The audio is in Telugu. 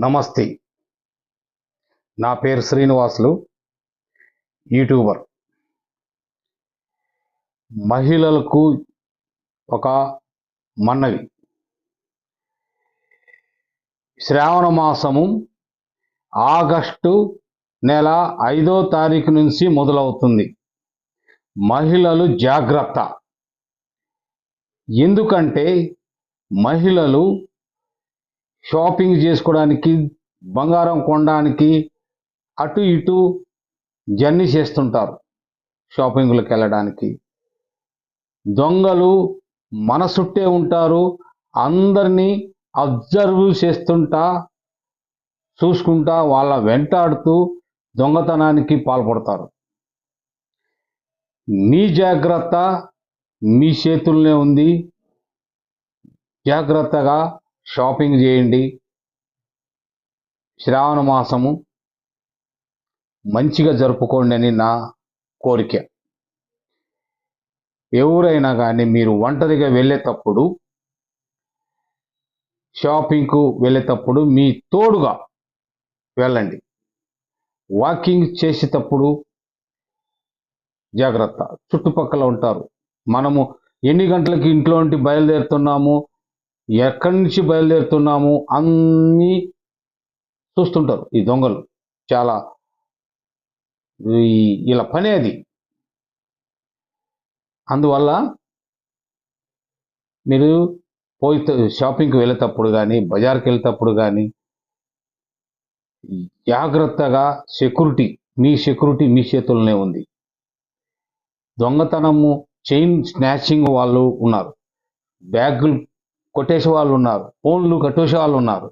నమస్తే. నా పేరు శ్రీనివాసులు యూట్యూబర్. మహిళలకు ఒక మన్నవి. శ్రావణ మాసము ఆగస్టు నెల ఐదో తారీఖు నుంచి మొదలవుతుంది. మహిళలు జాగ్రత్త. ఎందుకంటే మహిళలు షాపింగ్ చేసుకోవడానికి బంగారం కొనడానికి అటు ఇటు జర్నీ చేస్తుంటారు షాపింగ్లకు వెళ్ళడానికి. దొంగలు మన చుట్టే ఉంటారు అందరినీ అబ్జర్వ్ చేస్తుంటా చూసుకుంటా వాళ్ళ వెంటాడుతూ దొంగతనానికి పాల్పడతారు. మీ జాగ్రత్త మీ చేతుల్లోనే ఉంది. జాగ్రత్తగా షాపింగ్ చేయండి. శ్రావణ మాసము మంచిగా జరుపుకోండి అని నా కోరిక. ఎవరైనా కానీ మీరు ఒంటరిగా వెళ్ళేటప్పుడు షాపింగ్కు వెళ్ళేటప్పుడు మీ తోడుగా వెళ్ళండి. వాకింగ్ చేసేటప్పుడు జాగ్రత్త. చుట్టుపక్కల ఉంటారు. మనము ఎన్ని గంటలకి ఇంట్లో నుండి బయలుదేరుతున్నాము? ఎక్కడి నుంచి బయలుదేరుతున్నాము అన్నీ చూస్తుంటారు ఈ దొంగలు. చాలా ఈ ఇలా పని అది. అందువల్ల మీరు పోయి షాపింగ్కి వెళ్ళేటప్పుడు కానీ బజార్కి వెళ్ళేటప్పుడు కానీ జాగ్రత్తగా సెక్యూరిటీ మీ సెక్యూరిటీ మీ చేతుల్లోనే ఉంది. దొంగతనము చైన్ స్నాచింగ్ వాళ్ళు ఉన్నారు. బ్యాగులు కొట్టేసే వాళ్ళు ఉన్నారు. ఫోన్లు కట్టేసే వాళ్ళు ఉన్నారు.